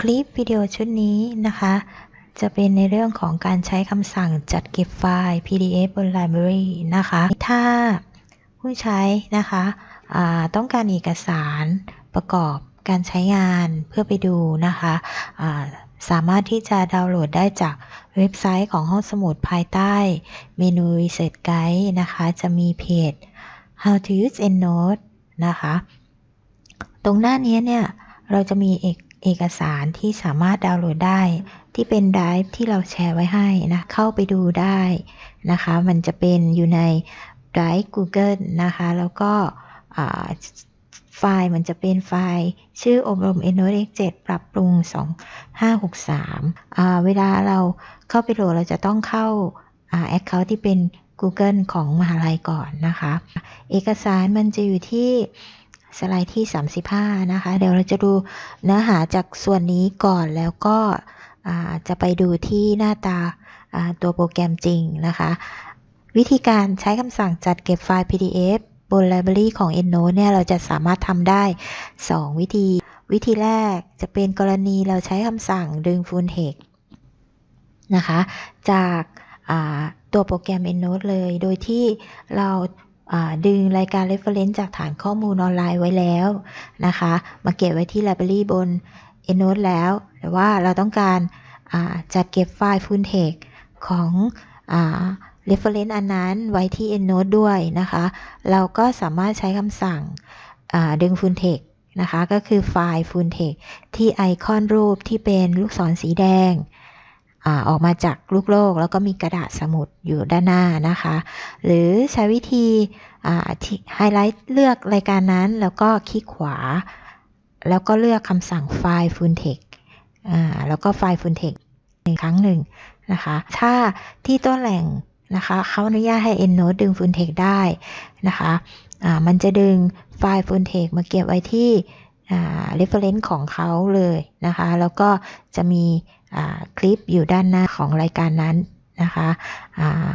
คลิปวิดีโอชุดนี้นะคะ จะเป็นในเรื่องของการใช้คำสั่งจัดเก็บไฟล์ PDF บน Library นะคะ ถ้าผู้ใช้นะคะต้องการเอกสารประกอบการใช้งานเพื่อไปดูนะคะสามารถที่จะดาวน์โหลดได้จากเว็บไซต์ของห้องสมุดภายใต้เมนู Reset Guide นะคะ จะมีเพจ How to use EndNote นะคะ ตรงหน้านี้เนี่ย เราจะมีเอก เอกสารที่สามารถดาวน์โหลดได้ ที่เป็นไดรฟ์ที่เราแชร์ไว้ให้นะ เข้าไปดูได้นะคะ มันจะเป็นอยู่ในไดรฟ์ Google นะคะ แล้วก็ไฟล์มันจะเป็นไฟล์ชื่ออบรม EndNote X7 ปรับปรุง 2563อ่าเวลาเราเข้าไปโหลดเราจะต้องเข้าอ่า Account ที่เป็น Google ของมหาลัยก่อนนะคะ เอกสารมันจะอยู่ที่ สไลด์ที่ 35 นะคะ เดี๋ยวเราจะดูเนื้อหาจากส่วนนี้ก่อนแล้วก็จะไปดูที่หน้าตาตัวโปรแกรมจริงนะคะ วิธีการใช้คำสั่งจัดเก็บไฟล์ PDF บน Library ของ EndNote เนี่ยเราจะสามารถทำได้ 2 วิธี วิธีแรกจะเป็นกรณีเราใช้คำสั่งดึง Full Text นะคะ จากตัวโปรแกรม EndNote เลย โดยที่เรา ดึงรายการ reference จากฐานข้อมูลออนไลน์ไว้แล้วนะคะ มาเก็บไว้ที่ Library บน EndNote แล้วแต่ว่าเราต้องการาจัดเก็บไฟล์ Full Text ของอ reference อันนั้นไว้ที่ EndNote ด้วยนะคะ เราก็สามารถใช้คำสั่งดึง Full Text นะคะ ก็คือไฟล์ Full Text ที่ไอคอนรูปที่เป็นลูกศรสีแดง ออกมาจากลูกโลก แล้วก็มีกระดาษสมุดอยู่ด้านหน้านะคะ หรือใช้วิธีไฮไลท์เลือกรายการนั้นแล้วก็คลิกขวา แล้วก็เลือกคำสั่งไฟล์ Full Text อ่าแล้วก็ไฟล์ Full Text หนึ่งครั้งหนึ่งนะคะ ถ้าที่ต้นแหล่งนะคะเขาอนุญาตให้ EndNote ดึง Full Text ได้นะคะมันจะดึงไฟล์ Full Text มาเก็บไว้ที่ อ่า reference ของเขาเลยนะคะ แล้วก็จะมีอ่าคลิปอยู่ด้านหน้าของรายการนั้นนะคะอ่า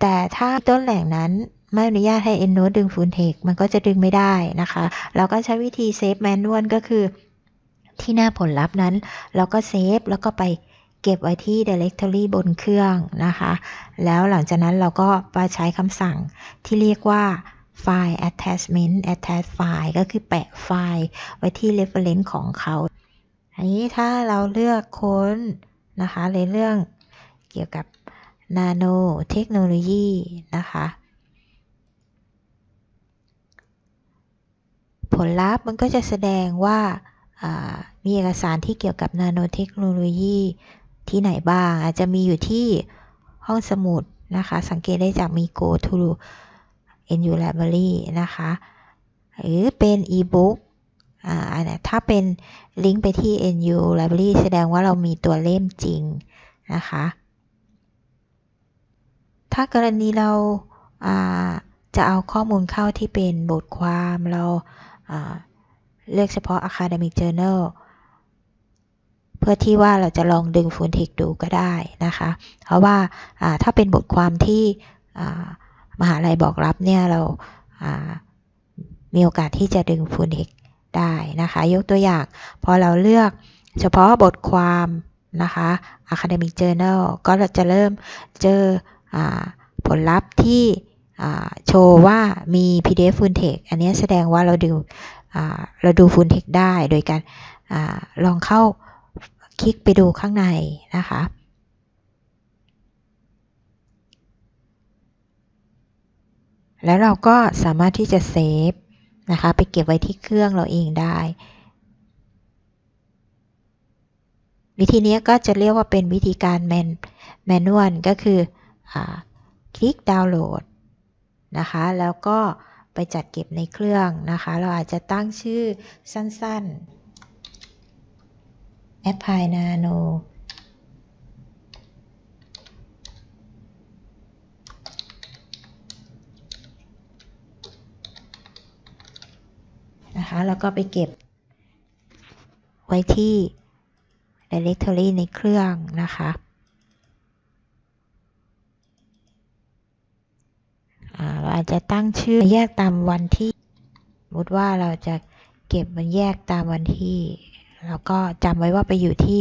แต่ถ้าต้นแหล่งนั้นไม่อนุญาตให้ EndNote ดึง Full Text มันก็จะดึงไม่ได้นะคะ เราก็ใช้วิธี Save Manual ก็คือที่หน้าผลลัพธ์นั้น เราก็เซฟแล้วก็ไปเก็บไว้ที่ directory บนเครื่องนะคะ แล้วหลังจากนั้นเราก็ไปใช้คำสั่งที่เรียกว่า ไฟล์ attachment attach file ก็คือแปะไฟล์ไว้ที่ reference ของเขา อันนี้ถ้าเราเลือกค้นนะคะในเรื่องเกี่ยวกับ nano เทคโนโลยีนะคะผลลัพธ์มันก็จะแสดงว่ามีเอกสารที่เกี่ยวกับนาโนเทคโนโลยีที่ไหนบ้าง อาจจะมีอยู่ที่ห้องสมุดนะคะ สังเกตได้จากมี go to NU library นะคะ หรือเป็น e-book อ่าถ้าเป็นลิงก์ไปที่ NU library แสดงว่าเรามีตัวเล่มจริงนะคะ ถ้ากรณีเราจะเอาข้อมูลเข้าที่เป็นบทความเราเลือกเฉพาะ Academic Journal เพื่อที่ว่าเราจะลองดึงฟูนเทคดูก็ได้นะคะ เพราะว่าถ้าเป็นบทความที่ มหาลัยบอกรับเนี่ยเรามีโอกาสที่จะดึงฟูนเทคได้นะคะ ยกตัวอย่าง พอเราเลือกเฉพาะบทความนะคะ Academic Journal ก็จะเริ่มเจอผลลัพธ์ที่โชว์ว่ามี PDF Full Text อันนี้แสดงว่าเราดูเราดู Full Text ได้โดยการอลองเข้าคลิกไปดูข้างในนะคะ แล้วเราก็สามารถที่จะเซฟนะคะ ไปเก็บไว้ที่เครื่องเราเองได้ วิธีนี้ก็จะเรียกว่าเป็นวิธีการแมนแมนนวลก็คืออคลิกดาวน์โหลดนะคะ แล้วก็ไปจัดเก็บในเครื่องนะคะ เราอาจจะตั้งชื่อสั้นๆแอปพลายนาโนนะคะ แล้วก็ไปเก็บ ไว้ที่ directory ในเครื่องนะคะเราอาจจะตั้งชื่อแยกตามวันที่สมมติว่าเราจะเก็บมันแยกตามวันที่ แล้วก็จำไว้ว่าไปอยู่ที่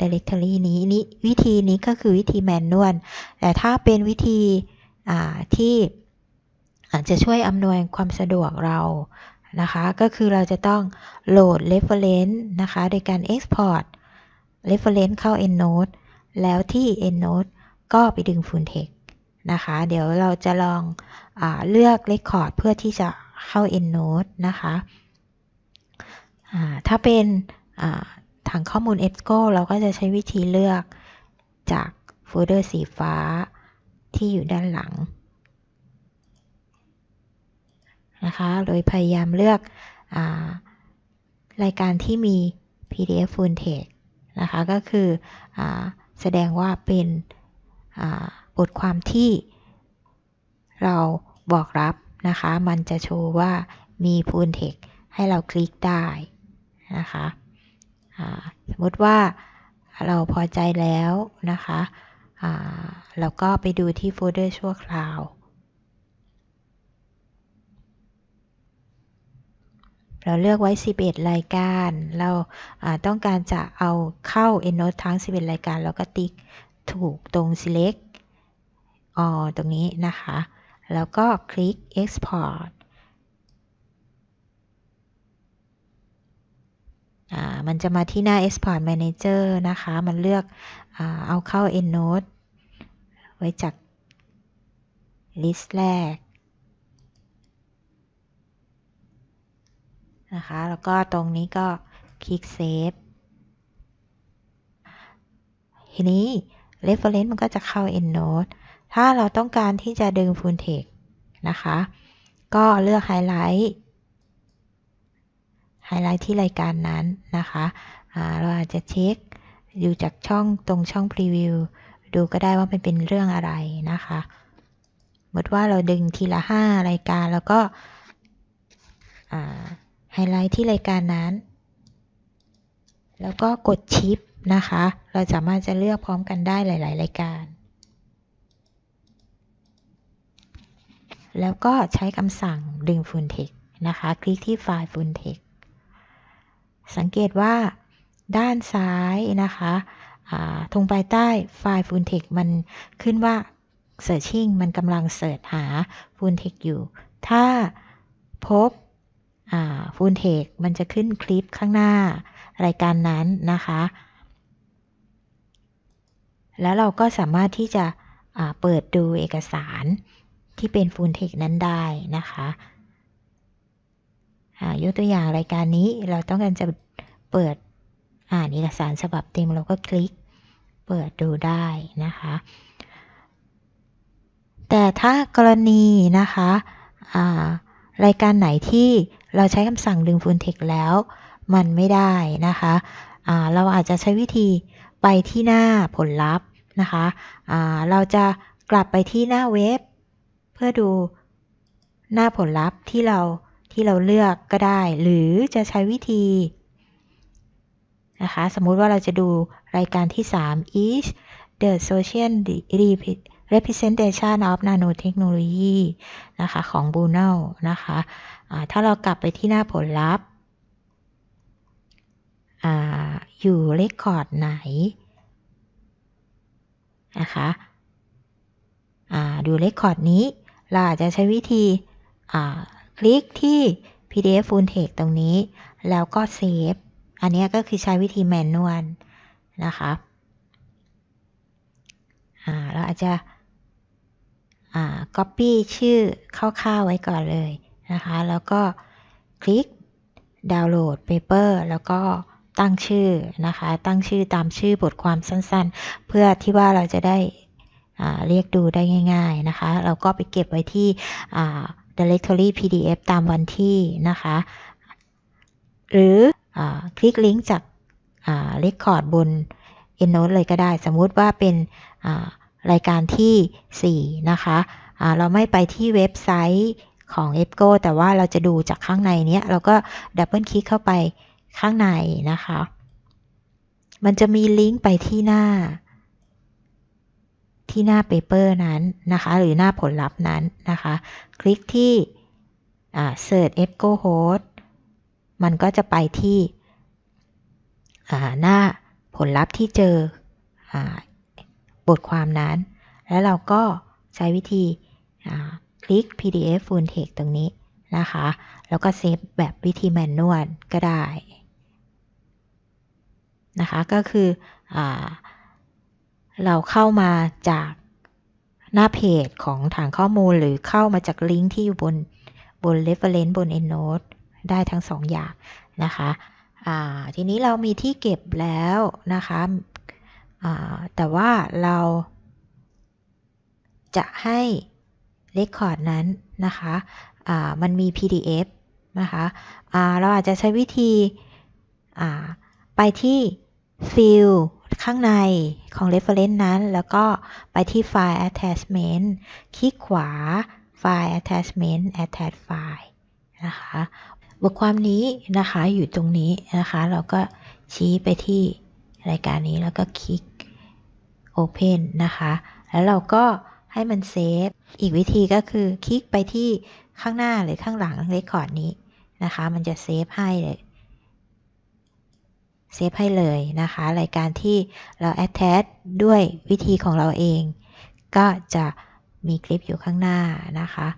directory นี้นี่วิธีนี้ก็คือวิธีแมนนวลแต่ถ้าเป็นวิธีที่อาจจะช่วยอำนวยความสะดวกเรา นะคะ ก็คือเราจะต้องโหลด reference นะคะ โดยการ export reference เข้า EndNote แล้วที่ EndNote ก็ไปดึง Full Text นะคะ เดี๋ยวเราจะลองอเลือก Record เพื่อที่จะเข้า EndNote นะคะถ้าเป็นถังข้อมูล EBSCO เราก็จะใช้วิธีเลือกจากโฟลเดอร์สีฟ้าที่อยู่ด้านหลัง นะคะ โดยพยายามเลือกรายการที่มี PDF Full Text นะคะ ก็คืออแสดงว่าเป็นบทความที่เราบอกรับนะคะ มันจะโชว์ว่ามี Full Text ให้เราคลิกได้นะคะสมมติว่าเราพอใจแล้วนะคะเราก็ไปดูที่โฟลเดอร์ชั่วคราว เราเลือกไว้ 11 รายการ เราต้องการจะเอาเข้า EndNote ทั้ง 11 รายการแล้วก็ติ๊กถูกตรง select อตรงนี้นะคะ แล้วก็คลิก export มันจะมาที่หน้า export manager นะคะ มันเลือกอเอาเข้า EndNote ไว้จาก list แรก นะคะ แล้วก็ตรงนี้ก็คลิกเซฟทีนี้ reference มันก็จะเข้า EndNote ถ้าเราต้องการที่จะดึง Full Text นะคะ ก็เลือกไฮไลท์ไฮไลท์ที่รายการนั้นนะคะเราอาจจะเช็คอยู่จากช่องตรงช่องพรีวิวดูก็ได้ว่ามันเป็นเรื่องอะไรนะคะสมมติว่าเราดึงทีละ 5 รายการแล้วก็ ไฮไลท์ที่รายการนั้น แล้วก็กดชิปนะคะ เราสามารถจะเลือกพร้อมกันได้หลาย ๆ รายการ แล้วก็ใช้คำสั่งดึง Full Text นะคะ คลิกที่ไฟล์ Full Text สังเกตว่าด้านซ้ายนะคะตรงปลายใต้ไฟล์ Full Text มันขึ้นว่า Searching มันกำลังเสิร์ชหา Full Text อยู่ ถ้าพบ ฟูลเทคมันจะขึ้นคลิปข้างหน้ารายการนั้นนะคะ แล้วเราก็สามารถที่จะเปิดดูเอกสารที่เป็นฟูลเทคนั้นได้นะคะยกตัวอย่างรายการนี้เราต้องการจะเปิดอ่านเอกสารฉบับเต็มเราก็คลิกเปิดดูได้นะคะ แต่ถ้ากรณีนะคะรายการไหนที่ เราใช้คำสั่งดึง full text แล้วมันไม่ได้นะคะะเราอาจจะใช้วิธีไปที่หน้าผลลัพธ์นะคะะเราจะกลับไปที่หน้าเว็บ เพื่อดูหน้าผลลัพธ์ที่เราที่เราเลือกก็ได้ หรือจะใช้วิธีนะคะสมมุติว่าเราจะดูรายการที่ 3 is the social representation of nanotechnology นะคะของ b u n e l นะคะะถ้าเรากลับไปที่หน้าผลลัพธ์ออยู่เลคคอร์ดไหนนะคะดูเลคคอร์ดนี้ เราอาจจะใช้วิธีคลิกที่ PDF Full Text ตรงนี้ แล้วก็เซฟ อันนี้ก็คือใช้วิธีแมนนวลนะคะเราอาจจะ copy ชื่อคร่าวๆไว้ก่อนเลยนะคะ แล้วก็คลิกดาวน์โหลดเปเปอร์แล้วก็ตั้งชื่อนะคะ ตั้งชื่อตามชื่อบทความสั้นๆ เพื่อที่ว่าเราจะได้เรียกดูได้ง่ายๆนะคะ เราก็ไปเก็บไว้ที่ directory pdf ตามวันที่นะคะ หรืออคลิกลิงก์จากเรคคอร์ดบน EndNote เลยก็ได้ สมมุติว่าเป็น รายการที่ 4 นะคะะเราไม่ไปที่เว็บไซต์ของ EBSCO แต่ว่าเราจะดูจากข้างในเนี้ย เราก็ดับเบิลคลิกเข้าไปข้างในนะคะ มันจะมีลิงก์ไปที่หน้า ที่หน้าเปเปอร์นั้นนะคะ หรือหน้าผลลัพธ์นั้นนะคะ คลิกที่ Search EBSCO Host มันก็จะไปที่หน้าผลลัพธ์ที่เจอ บทความนั้น แล้วเราก็ใช้วิธีคลิก PDF Full Text ตรงนี้นะคะ แล้วก็เซฟแบบวิธีแมนนวลก็ได้นะคะ ก็คืออเราเข้ามาจากหน้าเพจของฐานข้อมูลหรือเข้ามาจากลิงก์ที่อยู่บนบน reference บน EndNote ได้ทั้งสองอย่างนะคะทีนี้เรามีที่เก็บแล้วนะคะ แต่ว่าเราจะให้เรคคอร์ดนั้นนะคะมันมี PDF นะคะเราอาจจะใช้วิธีไปที่ฟิลข้างในของ reference นั้น แล้วก็ไปที่ไฟล์ attachment คลิกขวาไฟล์ attachment attach file นะคะบทความนี้นะคะอยู่ตรงนี้นะคะ เราก็ชี้ไปที่ รายการนี้แล้วก็คลิก Open นะคะ แล้วเราก็ให้มันเซฟ อีกวิธีก็คือคลิกไปที่ข้างหน้าหรือข้างหลังเรคคอร์ดนี้นะคะ มันจะเซฟให้เลย เซฟให้เลยนะคะ รายการที่เรา attach ด้วยวิธีของเราเอง ก็จะมีคลิปอยู่ข้างหน้านะคะ